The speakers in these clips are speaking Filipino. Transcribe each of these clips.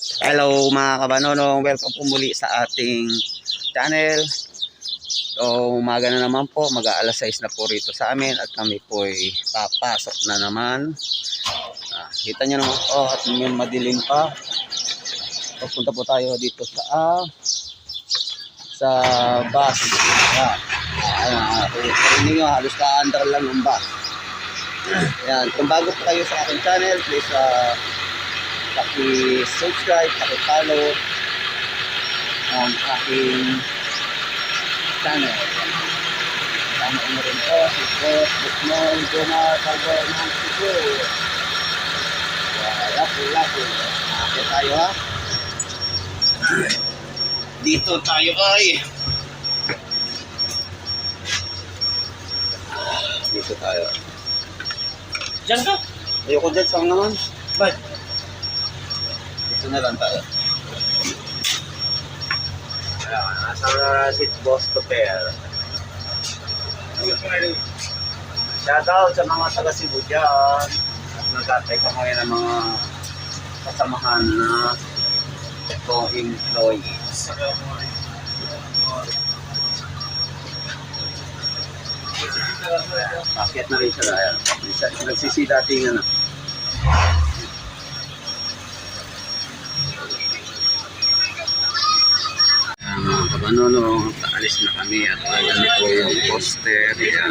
Hello mga kabanonong, welcome po muli sa ating channel. So umaga na naman po, mag alas 6 na po rito sa amin at kami po ay papasok na naman. Ah, kita nyo naman po at may madilim pa. Pupunta po tayo dito sa ah, sa bus. Ayan. Ayan, hindi nyo halos ka-under lang ng bus. Ayan, kung bago po kayo sa aking channel, please ah, paki-subscribe, paki-follow ang aking channel. Tama mo rin po si Boss Bukmon Jomar Calvo ng Cebu. Wala po, wala po. Akit tayo ha. Dito tayo ay. Dito tayo. Diyan ka? Ayoko dyan, saan naman? Ba't? Dito na lang tayo. Nasa seat boss to pair. Shoutout sa mga taga Cebu dyan. At ko ngayon ng mga kasamahan na co-employees. Bakit na rin siya ayan. Nagsisidatingan na. kabanonong alis na kami at nandun po yung poster yan.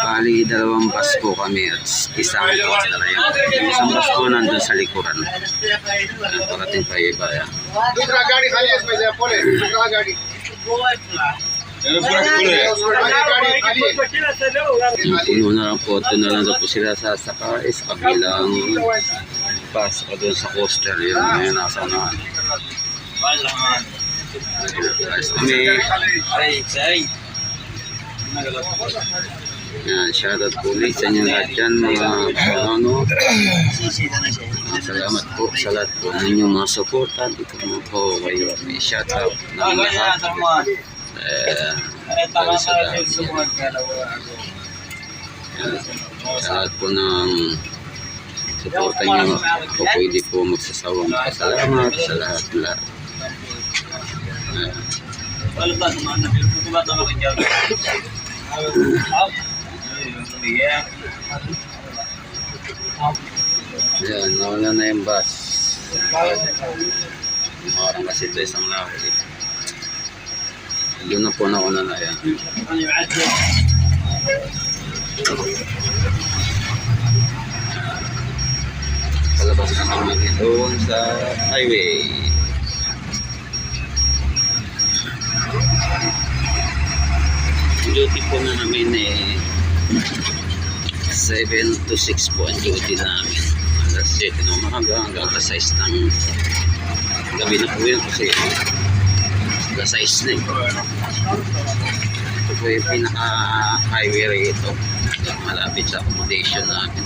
bali dalawang bus po kami at isang poster yan isang bus po nandun sa likuran. At parating pa iba yan. Dukra gari kalias may zapole Dukra gari Puno na lang po, ito na lang po sila sa saka is kabilang bus o doon sa coaster yun, may nasa na. Kami. Ay, say. Yan, shoutout po ulit sa inyo lahat dyan, mga ano, na mga salamat po sa lahat po ng inyong mga suporta. Dito mo po kayo may shoutout ng lahat. Eh, Dahil sa na lahat po ng suporta nyo, ako pwede po magsasawang pasalamat sa lahat Yan, nawala na yung bus. Marang kasi ito isang laki. Yun na po nauna na yan. Palabas na kami doon sa highway. Duty po na namin eh 7 to 6 po ang duty namin. Alas 7 ng umaga hanggang alas 6 ng gabi na po yun kasi alas 6 na eh. Ito po yung pinaka-highway rito. Malapit sa accommodation namin.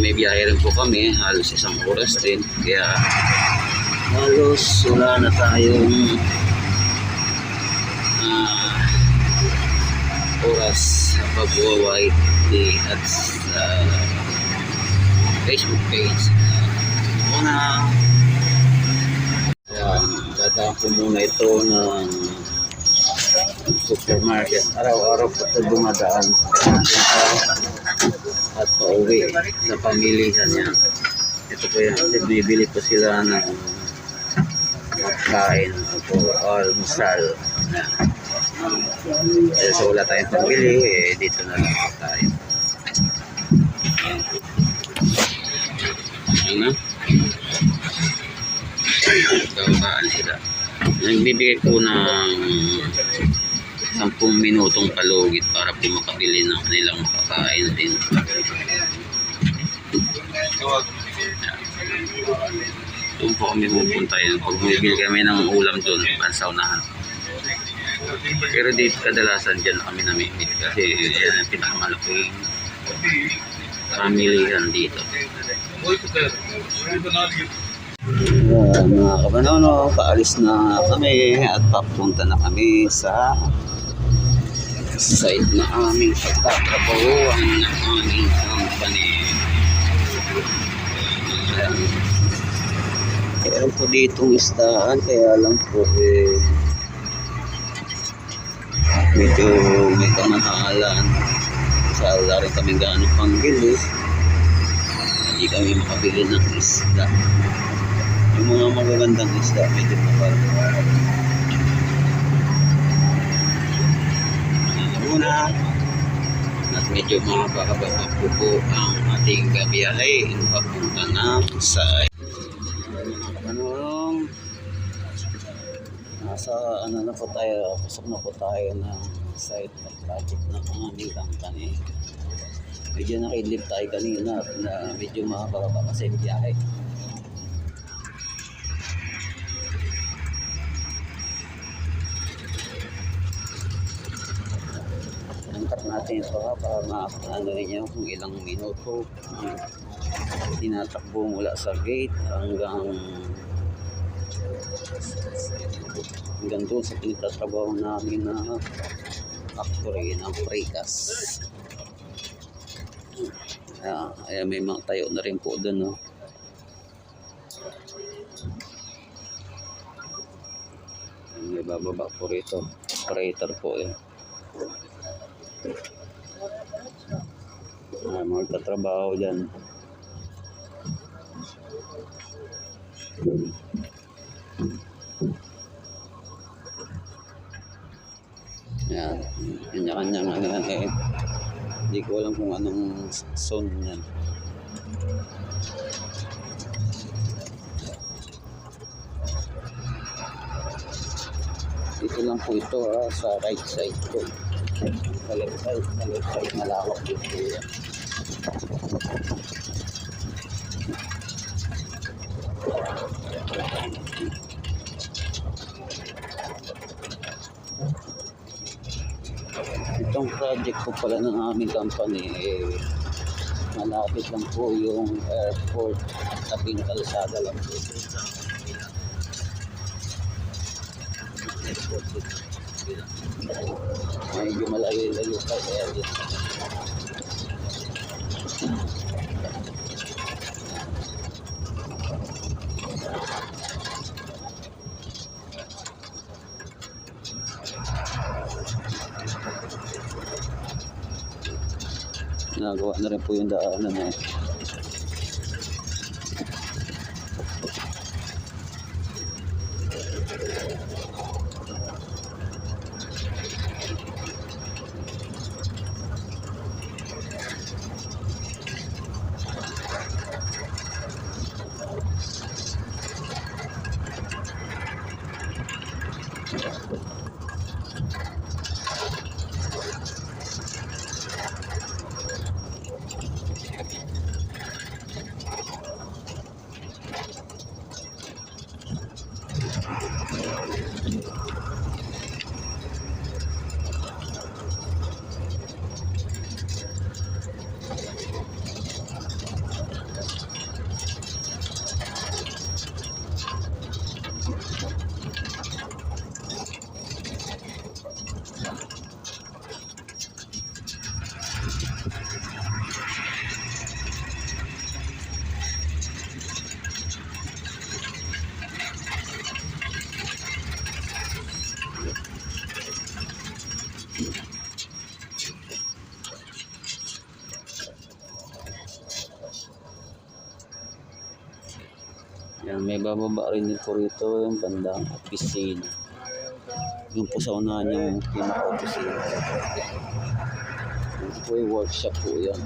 May biyahe rin po kami, halos isang oras din. Kaya halos wala na tayong oras sa pag-white at sa Facebook page. Muna, Ayan, dadaan ko muna ito ng supermarket. Araw-araw po ito dumadaan at pauwi sa pamilihan niya. Ito po yan, kasi bibili po sila ng pagkain o almusal. Eh, so wala tayong pambili, eh, dito na lang tayo. Ano? Kabataan sila. Nagbibigay ko ng 10 minutong palugit para po makabili ng kanilang makakain din. Doon po kami pupunta yun. Pag bumibili kami ng ulam doon, pansaunahan. Pero dito kadalasan dyan kami namimit kasi yan ang pinakamalaking pamilihan dito. Yan, mga kabanono, paalis na kami at papunta na kami sa site na aming pagtatrabahuan ng aming company. Meron po ditong istaan, kaya lang po eh, medyo may kamahalan. Kasi wala rin kami gaano pangbili. Hindi kami makabili ng isda. Yung mga magagandang isda, medyo mahal. Una, at medyo mahaba-haba pa po po ang ating gabiyahe papunta na sa nasa ano na po tayo, pasok na po tayo ng site ng project ng aming company. Medyo nakidlip tayo kanina na medyo mahaba kasi biyahe. Angkat natin ito ha para ma-ano ninyo kung ilang minuto tinatakbo mula sa gate hanggang hanggang doon sa pinagtatrabaho namin na factory ng Precas. Ayan, ayan, may mga tayo na rin po doon. No? May bababa po rito. Operator po yan. Ayan, magtatrabaho dyan. Yan. Kanya-kanyang ano yan eh. Hindi ko alam kung anong zone yan. Dito lang po ito ha, sa right side ko. Sa left side, sa left side malawak dito yan. Po pala ng aming company eh, malapit lang po yung airport tabing kalsada lang po. Airport. Medyo malayo-layo pa kaya dito. Na rin po yung daanan eh. may bababa rin po rito yung bandang opisina yung po sa unahan yung pinaka-opisina ito po yung workshop po yan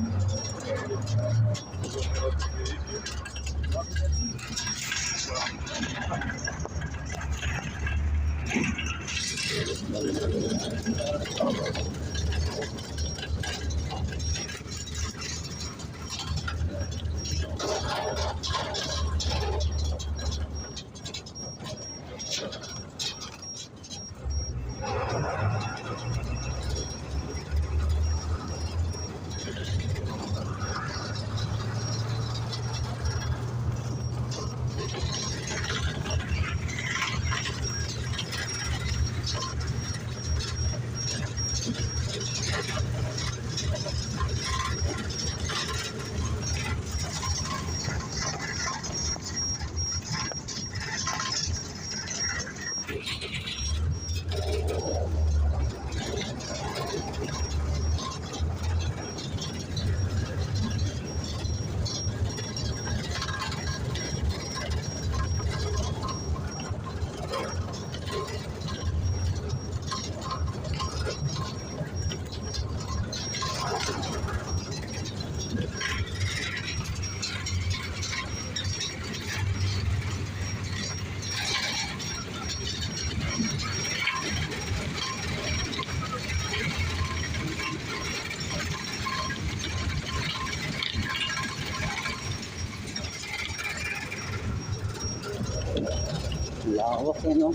Lawak yan, no?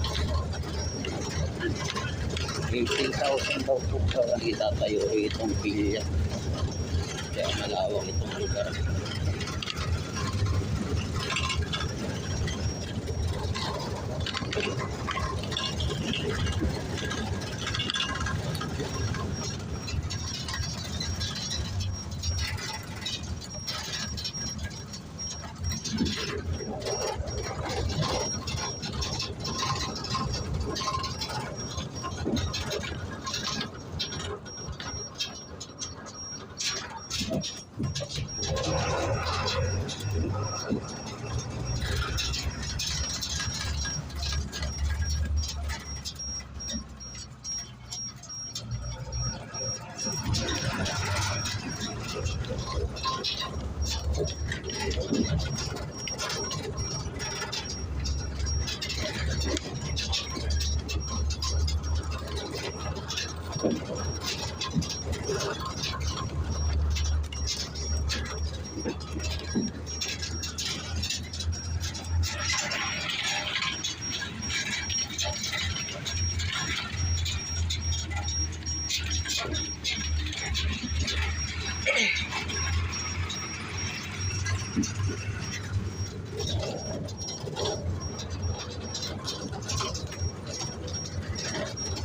18,000 daw po para itatayo itong pilya. Kaya malawak itong lugar.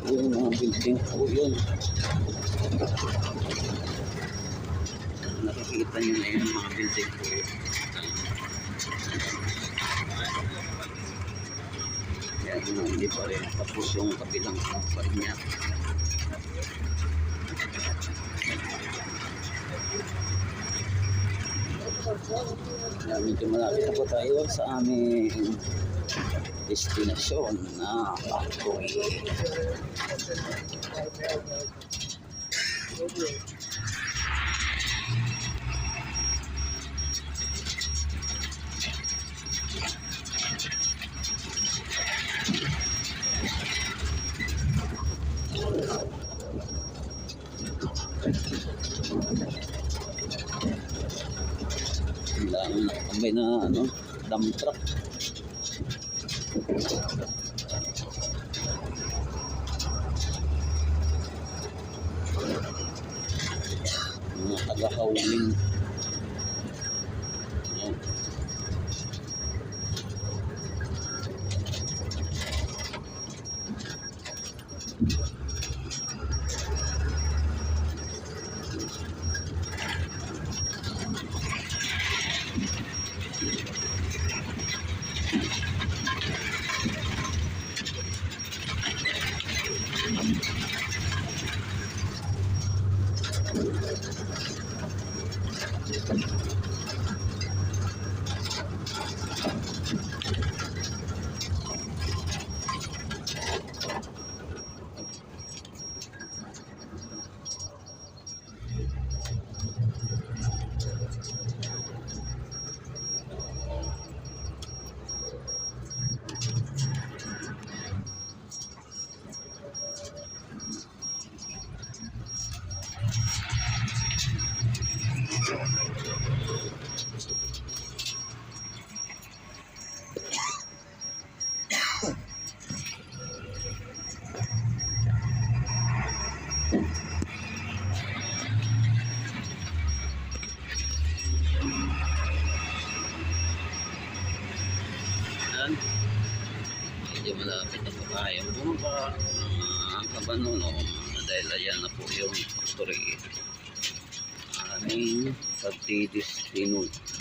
Yung mga building po yun. Nakikita nyo na yung mga building po yun. Yan, hindi pa rin tapos yung kabilang kapal niya. Yan, medyo malapit na po tayo sa aming destinasyon na Bacoy. Ang nakakambay na ano, dump truck. Mga taga-hauling. Yan. Yan. Kabanono dahil ayan na po yung factory aming pagdidistino. Dito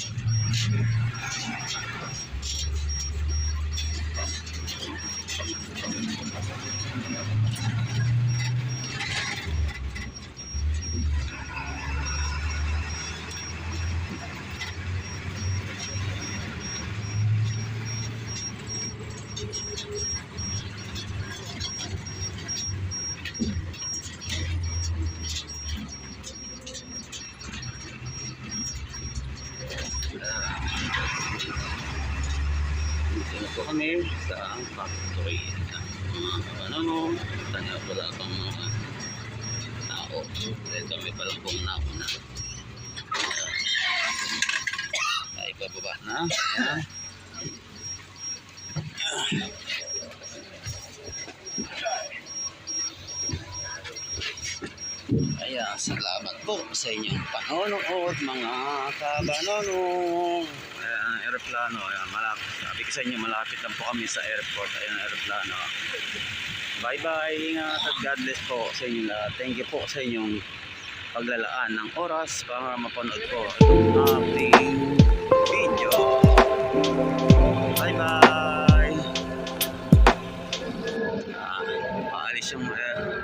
na po kami sa factory. Mga kabanono, tanya wala pang mga tao. Dahil kami pa lang pong nauna. Ay, pababa na. Ayan. Sa inyong panonood mga kabanonong. Ayan, ang aeroplano. Ayan, malapit. Sabi ko sa inyo, malapit lang po kami sa airport. Ayan ang aeroplano. Bye-bye. Ingat at God bless po sa inyo lahat. Thank you po sa inyong paglalaan ng oras para mapanood po itong ating video. Bye-bye. Ah, maalis yung aeroplano.